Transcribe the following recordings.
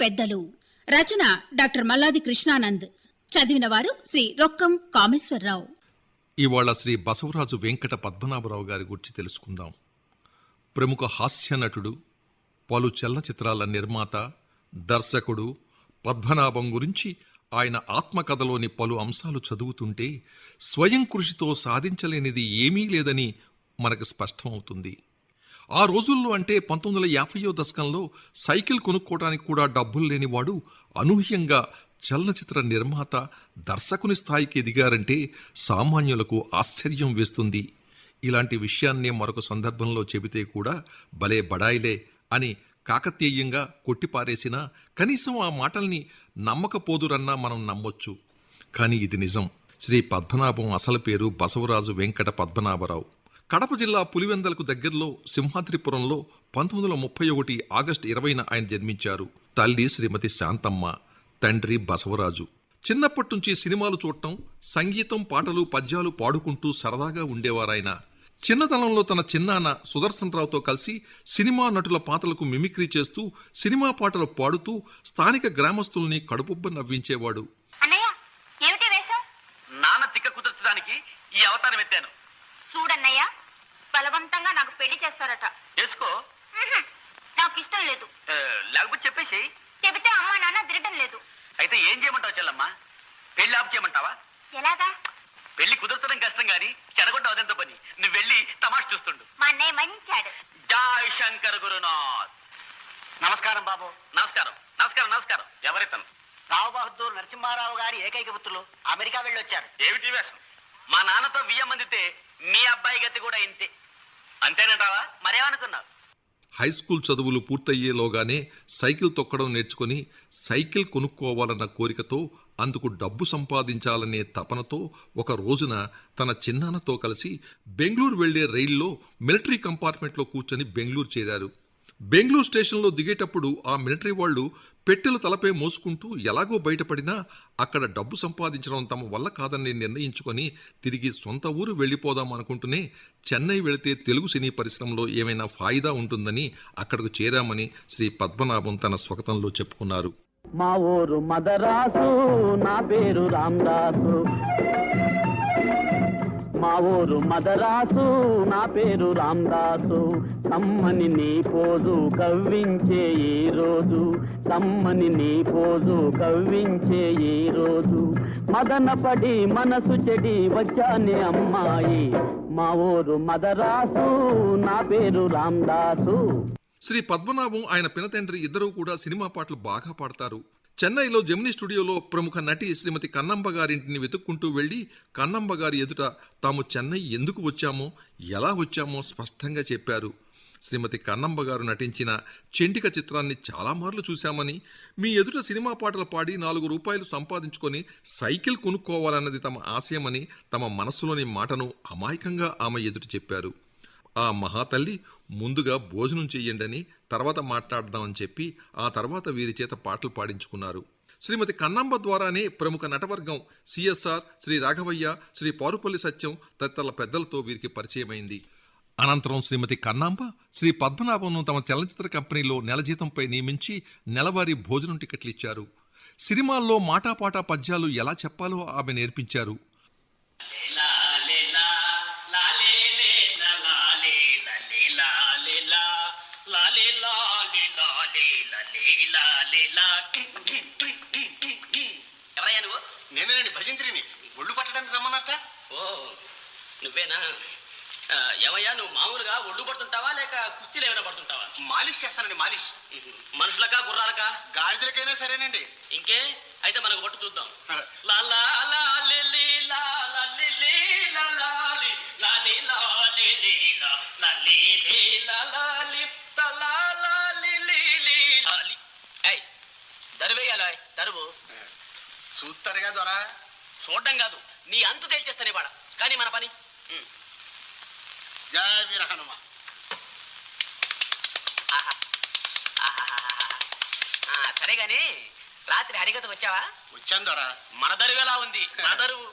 పెద్దలు. రచన డాక్టర్ మల్లాది కృష్ణానంద్. చదివిన వారు శ్రీ రొక్కం కామేశ్వరరావు. ఇవాళ శ్రీ బసవరాజు వెంకట పద్మనాభరావు గారి గురించి తెలుసుకుందాం. ప్రముఖ హాస్య నటుడు పలు చలనచిత్రాల నిర్మాత దర్శకుడు పద్మనాభం గురించి ఆయన ఆత్మకథలోని పలు అంశాలు చదువుతుంటే స్వయం కృషితో సాధించలేనిది ఏమీ లేదని మనకు స్పష్టమవుతుంది. ఆ రోజుల్లో అంటే పంతొమ్మిది వందల యాభైయో దశకంలో సైకిల్ కొనుక్కోవడానికి కూడా డబ్బులు లేనివాడు అనూహ్యంగా చలనచిత్ర నిర్మాత దర్శకుని స్థాయికి ఎదిగారంటే సామాన్యులకు ఆశ్చర్యం వేస్తుంది. ఇలాంటి విషయాన్నే మరొక సందర్భంలో చెబితే కూడా భలే బడాయిలే అని కాకతీయంగా కొట్టిపారేసినా కనీసం ఆ మాటల్ని నమ్మకపోదురన్నా మనం నమ్మొచ్చు. కానీ ఇది నిజం. శ్రీ పద్మనాభం అసలు పేరు బసవరాజు వెంకట పద్మనాభరావు. కడప జిల్లా పులివెందలకు దగ్గరలో సింహాద్రిపురంలో పంతొమ్మిది వందల ముప్పై ఒకటి ఆగస్టు ఇరవైన ఆయన జన్మించారు. తల్లి శ్రీమతి శాంతమ్మ తండ్రి బసవరాజు. చిన్నప్పటి నుంచి సినిమాలు చూడటం సంగీతం పాటలు పద్యాలు పాడుకుంటూ సరదాగా ఉండేవారాయన. చిన్నతనంలో తన చిన్నాన్న సుదర్శన్ రావుతో కలిసి సినిమా నటుల పాటలకు మిమిక్రీ చేస్తూ సినిమా పాటలు పాడుతూ స్థానిక గ్రామస్తుల్ని కడుపుబ్బ నవ్వించేవాడు అన్నయ్య ఏమిటి వేషం నాన్న తిక్క కుదర్చడానికి ఈ అవతారం ఎత్తాను చూడన్నయ్య బలవంతంగా నాకు పెళ్ళి చేస్తారట. చేసుకో. నాకు ఇష్టం లేదు. లేకపోతే చెప్పేసి. చెబితే అమ్మా నాన్న తిరగడం లేదు. అయితే ఏం చేయమంటావు చెల్లమ్మ? పెళ్ళి ఆపు చేయమంటావా? ఎలాగా? పెళ్ళి కుదర్చడం కష్టం గాని చెడగొట్ట అదెంత పని. నువ్వు వెళ్ళి తమాష్ చూస్తుండు. మా అన్నయ్య మంచాడు. జై శంకర్ గురునాథ్. నమస్కారం బాబు. నమస్కారం. నమస్కారం నమస్కారం. ఎవరితను? రావు బహదూర్ నరసింహారావు గారి ఏకైక పుత్రులు అమెరికా వెళ్ళొచ్చారు. ఏమిటి వేషం? మా నాన్నతో బియ్యం అందితే మీ అబ్బాయి గతి కూడా ఇంతే. అంతేనంటావా? మరేమనుకున్నావు? హై స్కూల్ చదువులు పూర్తయ్యేలోగానే సైకిల్ తొక్కడం నేర్చుకుని సైకిల్ కొనుక్కోవాలన్న కోరికతో అందుకు డబ్బు సంపాదించాలనే తపనతో ఒక రోజున తన చిన్నాన్నతో కలిసి బెంగళూరు వెళ్ళే రైల్లో మిలిటరీ కంపార్ట్మెంట్లో కూర్చొని బెంగళూరు చేరారు. బెంగళూరు స్టేషన్లో దిగేటప్పుడు ఆ మిలిటరీ వాళ్ళు పెట్టెలు తలపై మోసుకుంటూ ఎలాగో బయటపడినా అక్కడ డబ్బు సంపాదించడం తమ వల్ల కాదని నిర్ణయించుకొని తిరిగి సొంత ఊరు వెళ్ళిపోదాం అనుకుంటూనే చెన్నై వెళితే తెలుగు సినీ పరిశ్రమలో ఏమైనా ఫాయిదా ఉంటుందని అక్కడకు చేరామని శ్రీ పద్మనాభం తన స్వగతంలో చెప్పుకున్నారు. మా ఊరు మదరాసు నా పేరు రామదాసు. మా ఊరు మదరాసు నా పేరు రామ్దాసు. సమ్మని నీ పోజు కవ్వించే ఈ రోజు. సమ్మని నీ పోజు కవ్వించే ఈ రోజు. మదన పడి మనసు చెడి వచ్చాని అమ్మాయి. మా ఊరు మదరాసు నా పేరు రామ్దాసు. శ్రీ పద్మనాభం ఆయన పినతండ్రి ఇద్దరూ కూడా సినిమా పాటలు బాగా పాడతారు. చెన్నైలో జమిని స్టూడియోలో ప్రముఖ నటి శ్రీమతి కన్నంబ గారింటిని వెతుక్కుంటూ వెళ్ళి కన్నంబ గారి ఎదుట తాము చెన్నై ఎందుకు వచ్చామో ఎలా వచ్చామో స్పష్టంగా చెప్పారు. శ్రీమతి కన్నంబ గారు నటించిన చెంటిక చిత్రాన్ని చాలా మార్లు చూశామని మీ ఎదుట సినిమా పాటలు పాడి నాలుగు రూపాయలు సంపాదించుకొని సైకిల్ కొనుక్కోవాలన్నది తమ ఆశయమని తమ మనస్సులోని మాటను అమాయకంగా ఆమె ఎదుట చెప్పారు. ఆ మహాతల్లి ముందుగా భోజనం చెయ్యండని తర్వాత మాట్లాడదామని చెప్పి ఆ తర్వాత వీరి చేత పాటలు పాడించుకున్నారు. శ్రీమతి కన్నంబ ద్వారానే ప్రముఖ నటవర్గం సిఎస్ఆర్ శ్రీ రాఘవయ్య శ్రీ పారుపల్లి సత్యం తదితరుల పెద్దలతో వీరికి పరిచయమైంది. అనంతరం శ్రీమతి కన్నాంబ శ్రీ పద్మనాభంను తమ చలనచిత్ర కంపెనీలో నెల జీతంపై నియమించి నెలవారీ భోజనం టికెట్లు ఇచ్చారు. సినిమాల్లో మాటాపాటా పద్యాలు ఎలా చెప్పాలో ఆమె నేర్పించారు. నేనేనండి భజంత్రిని? ఒళ్ళు పట్టడానికి రమ్మన్నట్ట? ఓ నువ్వేనా? ఏమయ్యా నువ్వు మామూలుగా ఒళ్ళు పడుతుంటావా లేక కుస్తీలు ఏమైనా పడుతుంటావా? మాలిష్ చేస్తానండి మాలిష్. మనుషులకా గుర్రాలకా? గాడిదలకైనా సరేనండి. ఇంకే? అయితే మనకు పట్టు చూద్దాం. లా లా లా లే లే లా లా లే లే లా లా లే లా లే లా లే లే లా లా లే లే లా లా లే తా లా లా లే లే లే లా లే. ఏయ్ దరువేయాలా దరువు? చూస్తారుగా దొరా. చూడడం కాదు నీ అంతు తేల్చేస్తానే వాడ. కానీ మన పని. జయ వీర హనుమ. సరే గాని రాత్రి హరికథకు వచ్చావా? వచ్చాను దొరా. మన దరువు ఎలా ఉంది. మన దరువు.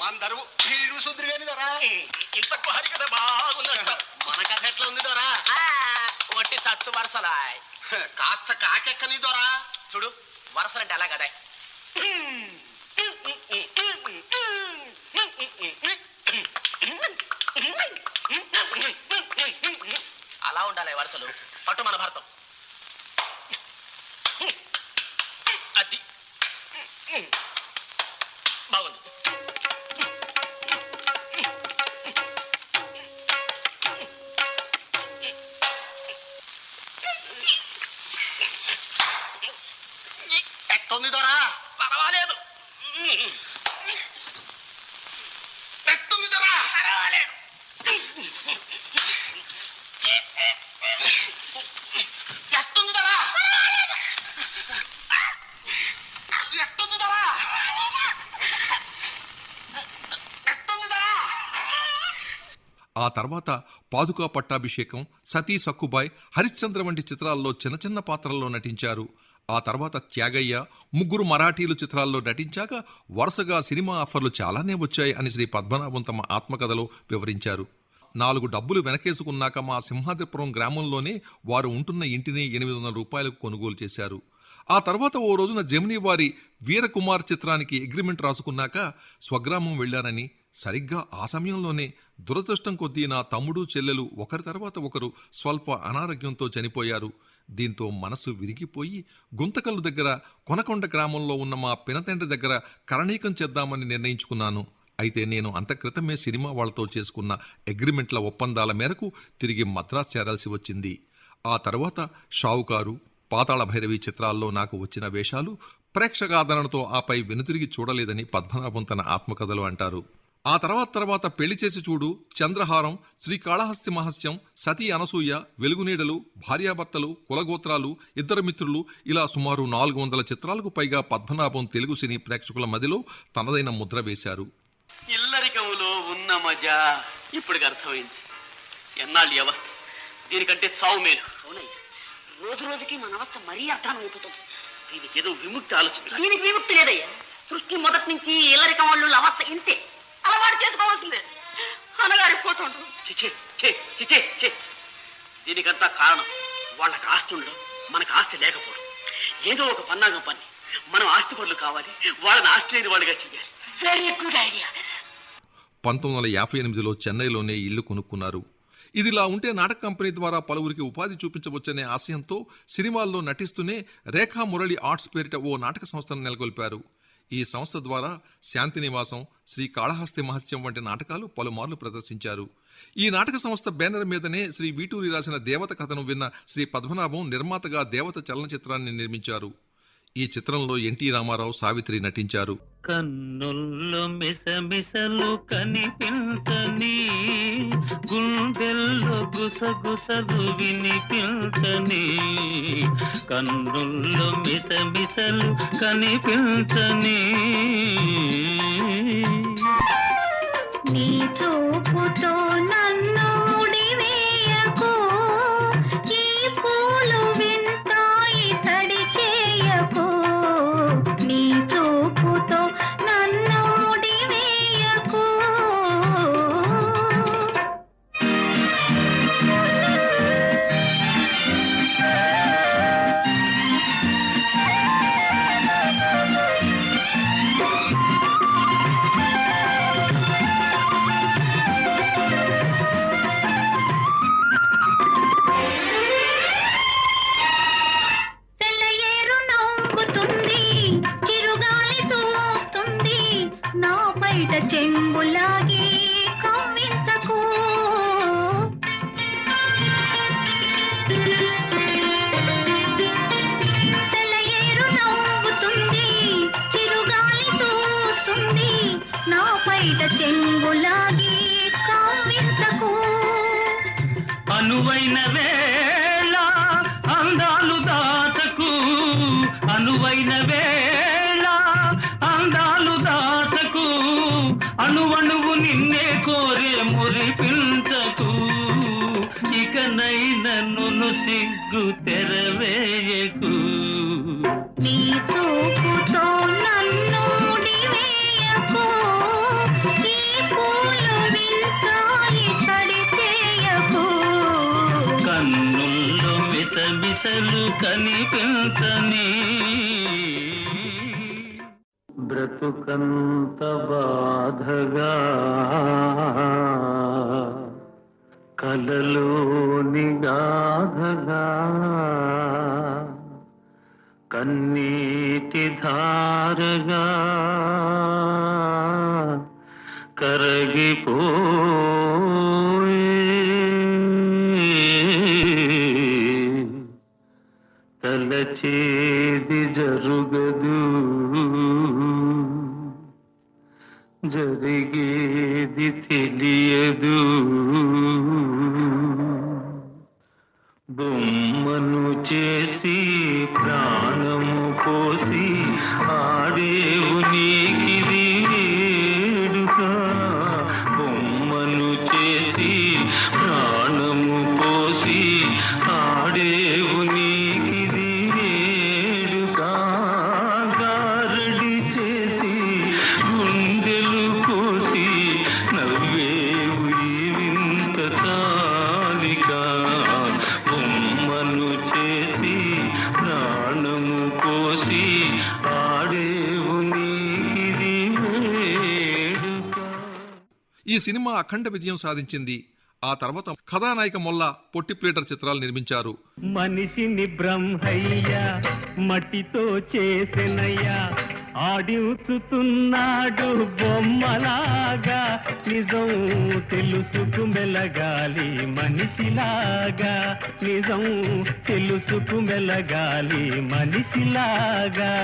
మన దరువు మీరు శుద్రు గాని దొరా ఇంతకు హరికథ బాగుందంట మన కథ ఎట్లా ఉంది దొరా? ఒట్టి చచ్చు వరుసలా కాస్త కాకెక్కని దొరా. చూడు వరసలంటే అలా కదా అలా వరుసలు. పట్టు మన భర్తం. తర్వాత పాదుకా పట్టాభిషేకం సతీ సక్కుబాయ్ హరిశ్చంద్ర వంటి చిత్రాల్లో చిన్న చిన్న పాత్రల్లో నటించారు. ఆ తర్వాత త్యాగయ్య ముగ్గురు మరాఠీలు చిత్రాల్లో నటించాక వరుసగా సినిమా ఆఫర్లు చాలానే వచ్చాయి అని శ్రీ పద్మనాభం తమ ఆత్మకథలో వివరించారు. నాలుగు డబ్బులు వెనకేసుకున్నాక మా సింహాద్రిపురం గ్రామంలోనే వారు ఉంటున్న ఇంటిని ఎనిమిది వందల రూపాయలకు కొనుగోలు చేశారు. ఆ తర్వాత ఓ రోజున జమినీ వారి వీరకుమార్ చిత్రానికి అగ్రిమెంట్ రాసుకున్నాక స్వగ్రామం వెళ్ళానని సరిగ్గా ఆ సమయంలోనే దురదృష్టం కొద్దీ నా తమ్ముడు చెల్లెలు ఒకరి తర్వాత ఒకరు స్వల్ప అనారోగ్యంతో చనిపోయారు. దీంతో మనసు విరిగిపోయి గుంతకల్లు దగ్గర కొనకొండ గ్రామంలో ఉన్న మా పినతండ్రి దగ్గర కరణీకం చేద్దామని నిర్ణయించుకున్నాను. అయితే నేను అంతక్రితమే సినిమా వాళ్ళతో చేసుకున్న అగ్రిమెంట్ల ఒప్పందాల మేరకు తిరిగి మద్రాస్ చేరాల్సి వచ్చింది. ఆ తర్వాత షావుకారు పాతాళ భైరవి చిత్రాల్లో నాకు వచ్చిన వేషాలు ప్రేక్షకాదరణతో ఆపై వెనుతిరిగి చూడలేదని పద్మనాభం తన ఆత్మకథలు అంటారు. ఆ తర్వాత తర్వాత పెళ్ళి చేసి చూడు చంద్రహారం శ్రీకాళహస్తి మహస్యం సతీ అనసూయ వెలుగునీడలు భార్యాభర్తలు కులగోత్రాలు ఇద్దరు మిత్రులు ఇలా సుమారు నాలుగు వందల చిత్రాలకు పైగా పద్మనాభం తెలుగు సినీ ప్రేక్షకుల మదిలో తనదైన ముద్ర వేశారు. ఇల్లరికములో ఉన్న మజా ఇప్పటికి అర్థమైంది. ఎన్నాళ్ళు అవస్థ దీనికంటే చావు మేలు. రోజు రోజుకి మన అవస్థ మరీ అర్థం అవుతుంది దీనికి ఏదో విముక్తి ఆలోచించాలి దీనికి విముక్తి లేదయ్యా. సృష్టి మొదటి నుంచి ఇల్లరికం వాళ్ళు అవస్థ ఇంతే. అలవాటు చేసుకోవాల్సిందే. అనగారి పోతుంటారు చిచే చే చిచే చే దీనికంతా కారణం వాళ్ళకి ఆస్తి ఉండడం మనకు ఆస్తి లేకపోవడం. ఏదో ఒక పన్నాగం పని. మనం ఆస్తి పనులు కావాలి. వాళ్ళని ఆస్తి లేని వాళ్ళుగా చెయ్యాలి. వెరీ గుడ్ ఐడియా పంతొమ్మిది వందల యాభై ఎనిమిదిలో చెన్నైలోనే ఇల్లు కొనుక్కున్నారు. ఇదిలా ఉంటే నాటక కంపెనీ ద్వారా పలువురికి ఉపాధి చూపించవచ్చనే ఆశయంతో సినిమాల్లో నటిస్తూనే రేఖా మురళి ఆర్ట్స్ పేరిట ఓ నాటక సంస్థను నెలకొల్పారు. ఈ సంస్థ ద్వారా శాంతి నివాసం శ్రీ కాళహస్తి మహత్యం వంటి నాటకాలు పలుమార్లు ప్రదర్శించారు. ఈ నాటక సంస్థ బ్యానర్ మీదనే శ్రీ వీటూరి రాసిన దేవత కథను విన్న శ్రీ పద్మనాభం నిర్మాతగా దేవత చలనచిత్రాన్ని నిర్మించారు. ఈ చిత్రంలో ఎన్టీ రామారావు సావిత్రి నటించారు. కన్నుల్లో మిసమిసలు కనిపించని గుండెల్లో గుసగుసలు వినిపించని కన్నుల్లో మిసమిసలు కనిపించని. నీ చూపుతో కనిపించని బ్రతుకంత బాధగా కలలోని గాధగా కన్నీటి ధారగా కరగిపో తలచేది జరుగదు జరిగేది తెలియదు బొమ్మను చేసి ప్రాణము ఈ సినిమా అఖండ విజయం సాధించింది. ఆ తర్వాత కథానాయిక మొల్ల పొట్టి ప్లేటర్ చిత్రాలు నిర్మించారు. మనిషిని బ్రహ్మయ్య మట్టితో చేసినయ్యా ఆడించుతున్నాడు బొమ్మలాగా నిజం తెలుసుకు మెలగాలి మనిషిలాగా నిజం తెలుసుకు మెలగాలి మనిషిలాగా.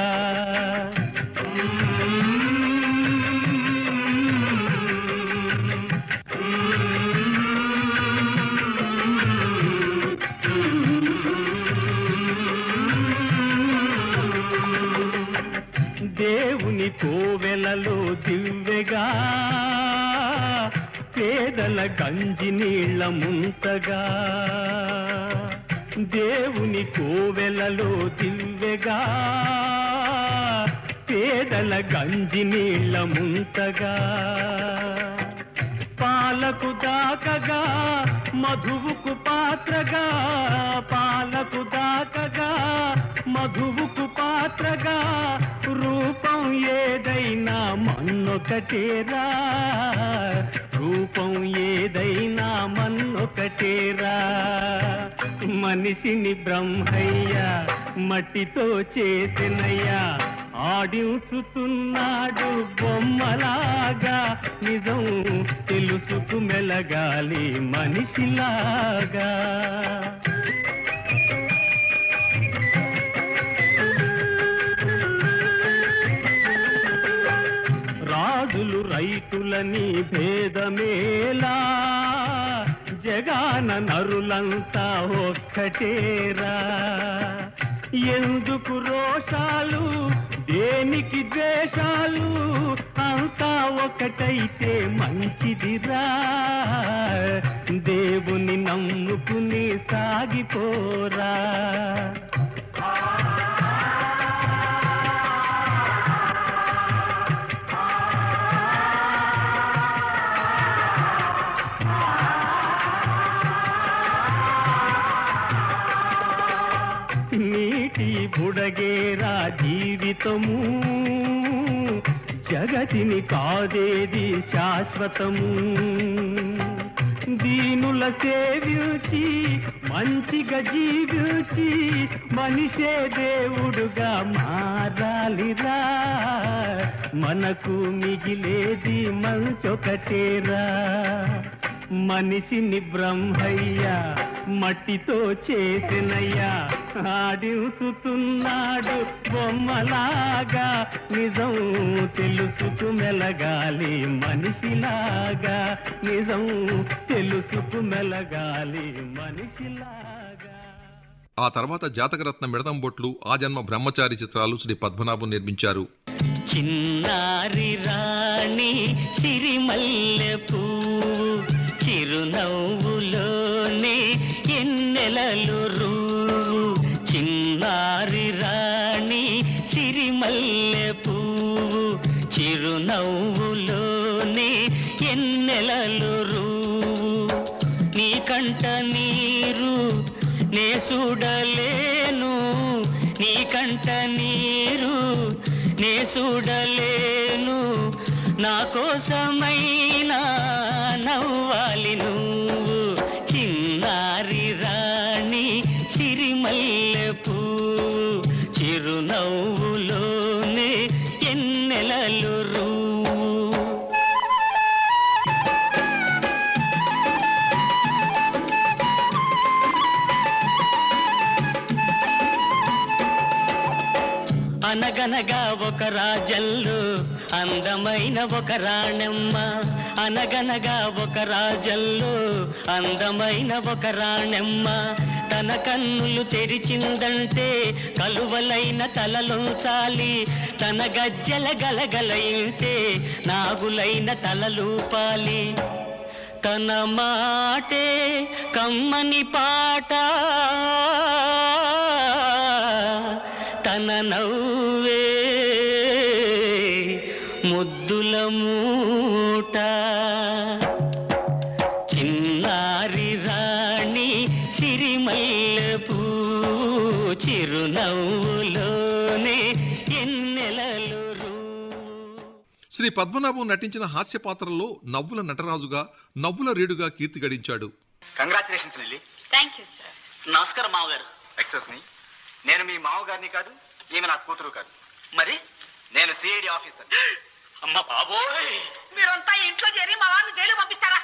దేవుని కోవెలలో దివ్వెగా పేదల గంజి నీళ్ళ ముంతగా దేవుని కోవెలలో దివ్వెగా పేదల గంజి నీళ్ళ ముంతగా పాలకు దాకగా మధువుకు పాత్రగా పాలకు దాకగా మధువుకు పాత్రగా రూపం ఏదైనా మన్నొకటేరా రూపం ఏదైనా మన్నొకటేరా మనిషిని బ్రహ్మయ్య మట్టితో చేసినయ్యా ఆడించుతున్నాడు బొమ్మలాగా నిజం తెలుసుకు మెలగాలి మనిషిలాగా. రాజులు రైతులని భేదమేలా జగాన నరులంతా ఒక్కటేరా. ఎందుకు రోషాలు దేనికి ద్వేషాలు? అంతా ఒకటైతే మంచిదిరా. దేవుని నమ్ముకుని సాగిపోరా. కాదేది శాశ్వతము. దీనుల సేవించి మంచిగా జీవించి మనిషే దేవుడుగా మారాలిరా. మనకు మిగిలేది మంచొకటేరా. మనిషిని బ్రహ్మయ్యా మట్టితో చేసినయ్యా. ఆడించుతున్నాడు బొమ్మలాగా. నిజం తెలుసుకు మెలగాలి మనిషిలాగా. నిజం తెలుసుకు మెలగాలి మనిషిలాగా. ఆ తర్వాత జాతకరత్న మిడతం బొట్లు ఆ జన్మ బ్రహ్మచారి చిత్రాలు శ్రీ పద్మనాభం నిర్మించారు. చిన్నారి రాణి సిరిమల్లె చూడలేను నీ కంట నీరు నే చూడలేను. నా కోసమైనా నవ్వాలి అనగా ఒక రాజల్లు అందమైన ఒక రాణెమ్మ. అనగనగా ఒక రాజల్లు అందమైన ఒక రాణెమ్మ. తన కన్నులు తెరిచిందంటే కలువలైన తలలుంచాలి తన గజ్జల గలగలయింటే నాగులైన తలలూపాలి తన మాటే కమ్మని పాట. తన నవ్వు శ్రీ పద్మనాభం నటించిన హాస్య పాత్రలో నవ్వుల నటరాజుగా నవ్వుల రేడుగా కీర్తి గడించాడు. Congratulations Lily thank you sir నమస్కారం మామగారు. ఎక్సెస్ మీ నేను మీ మామగారిని కాదు ఈమె నా కూతురు కాదు. మరి? నేను సిఐడి ఆఫీసర్ అమ్మ బాబోయ్! మీరంతా ఇంట్లో చేరి మా వారిని జైలు పంపిస్తారా?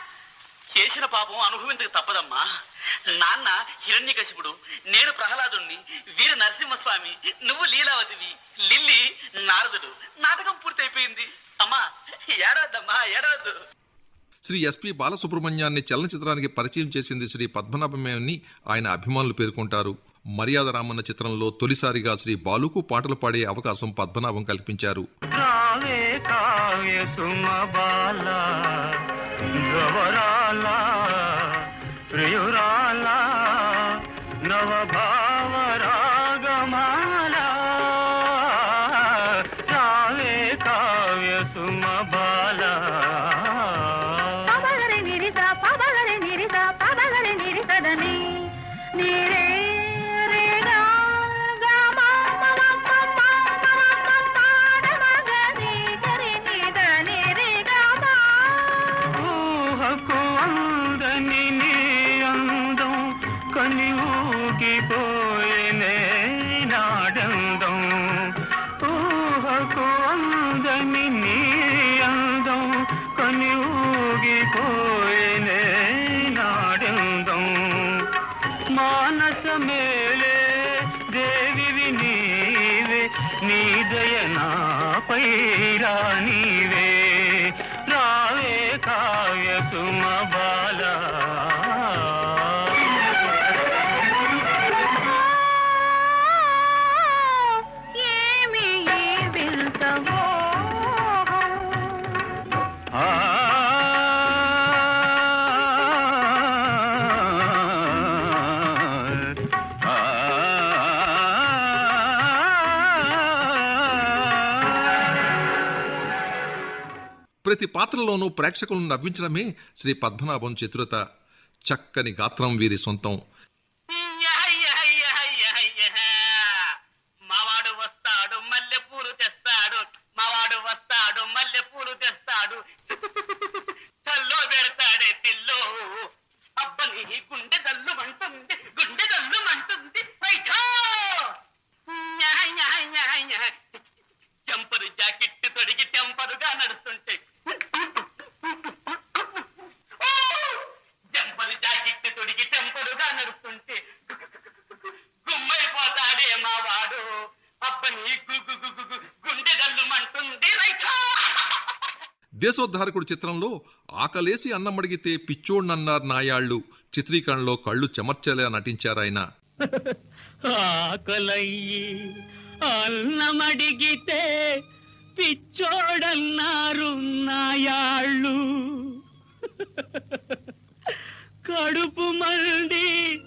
చేసిన పాపం అనుభవించక తప్పదమ్మా. నాన్న హిరణ్యకశిపుడు నేను ప్రహ్లాదుణ్ణి వీర నరసింహస్వామి నువ్వు లీలావతివి లిల్లీ నారదుడు. నాటకం పూర్తయిపోయింది. అమ్మా ఏడవద్దమ్మా ఏడవద్దు శ్రీ ఎస్పి బాలసుబ్రహ్మణ్యాన్ని చలనచిత్రానికి పరిచయం చేసింది శ్రీ పద్మనాభమేని ఆయన అభిమానులు పేర్కొంటారు. మర్యాద రామన్న చిత్రంలో తొలిసారిగా శ్రీ బాలుకు పాటలు పాడే అవకాశం పద్మనాభం కల్పించారు. రావే ప్రియురాలా నవ కొని ఊగిపోయినే నాడందం. మానస మేలే దేవి నీవే నీ దయ నాపై రానివే ప్రతి పాత్రలోనూ ప్రేక్షకులను నవ్వించడమే శ్రీ పద్మనాభం చతురత. చక్కని గాత్రం వీరి సొంతం. దేశోద్ధారకుడు చిత్రంలో ఆకలేసి అన్నమడిగితే పిచ్చోడ్నన్నారు నాయాళ్ళు. చిత్రీకరణలో కళ్ళు చెమర్చేలా నటించారాయన. ఆకలయ్యి అన్నమడిగితే పిచ్చోడన్నారు నాయాళ్ళు. కడుపు మండి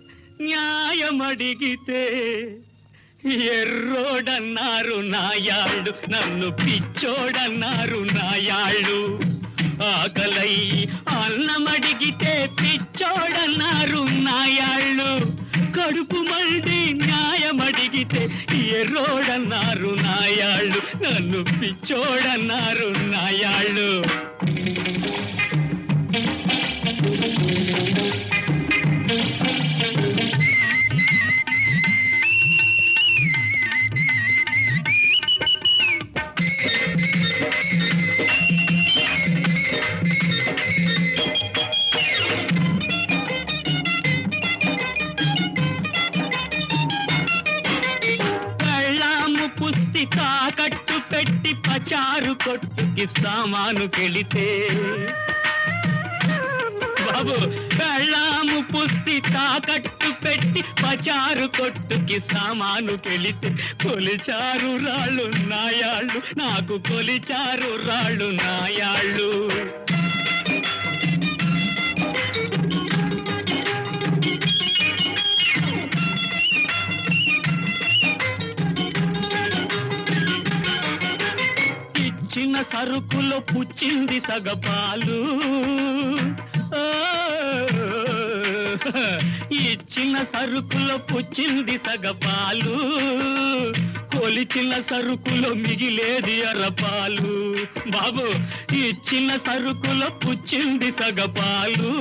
న్యాయమడిగితే ఎర్రోడన్నారు నాయాళ్ళు నన్ను పిచ్చోడన్నారు నాయాళ్ళు. ఆకలై అన్నమడిగితే పిచ్చోడన్నారు నాయాళ్ళు. కడుపు మళ్ళీ న్యాయమడిగితే ఎర్రోడన్నారు నాయాళ్ళు నన్ను పిచ్చోడన్నారు నాయాళ్ళు. చారు కొట్టుకి సామాను కెళితే. బాబు కళ్ళాము పుస్తి తాకట్టు పెట్టి పచారు కొట్టుకి సామాను కెళితే. కొలిచారు రాళ్ళు నాయాళ్ళు నాకు కొలిచారు రాళ్ళు నాయాళ్ళు. సరుకులో పుచ్చింది సగపాలు. ఇచ్చిన సరుకులో పుచ్చింది సగపాలు. కొలిచిన సరుకులో మిగిలేది అరపాలు. బాబు ఇచ్చిన సరుకులో పుచ్చింది సగపాలు.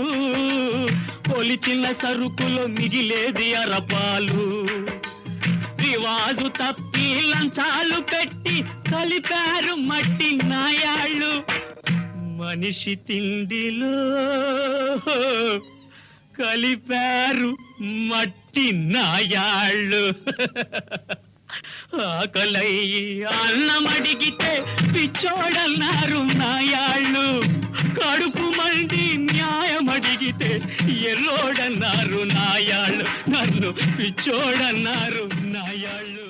కొలిచిన సరుకులో మిగిలేది అరపాలు. రివాజు తప్పి లంచాలు పెట్టి కలిపారు మట్టి నాయాళ్ళు. మనిషి తిండిలో కలిపారు మట్టి నాయాళ్ళు. ఆకలయ్యి అన్నమడిగితే పిచ్చోడన్నారు నాయాళ్ళు. కడుపు మండి న్యాయం అడిగితే ఎర్రోడన్నారు నాయాళ్ళు. నన్ను పిచ్చోడన్నారు నాయాళ్ళు.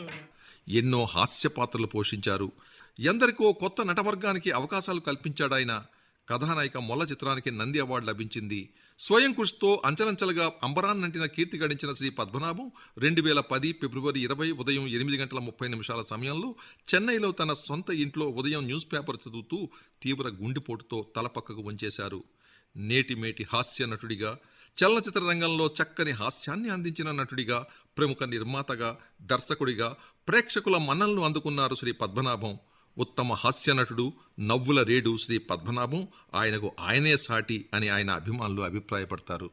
ఎన్నో హాస్య పాత్రలు పోషించారు. ఎందరికో కొత్త నటవర్గానికి అవకాశాలు కల్పించాడాయన కథానాయిక మొల్ల చిత్రానికి నంది అవార్డు లభించింది. స్వయం కృషితో అంచలంచలుగా అంబరాన్ నంటిన కీర్తి గడించిన శ్రీ పద్మనాభం రెండు వేల పది ఫిబ్రవరి ఇరవై ఉదయం ఎనిమిది గంటల ముప్పై నిమిషాల సమయంలో చెన్నైలో తన సొంత ఇంట్లో ఉదయం న్యూస్ పేపర్ చదువుతూ తీవ్ర గుండెపోటుతో తలపక్కకు వంచేశారు. నేటిమేటి హాస్య నటుడిగా చలనచిత్ర రంగంలో చక్కని హాస్యాన్ని అందించిన నటుడిగా ప్రముఖ నిర్మాతగా దర్శకుడిగా ప్రేక్షకుల మన్నలను అందుకున్నారు శ్రీ పద్మనాభం. ఉత్తమ హాస్య నటుడు నవ్వుల రేడు శ్రీ పద్మనాభం. ఆయనకు ఆయనే సాటి అని ఆయన అభిమానులు అభిప్రాయపడతారు.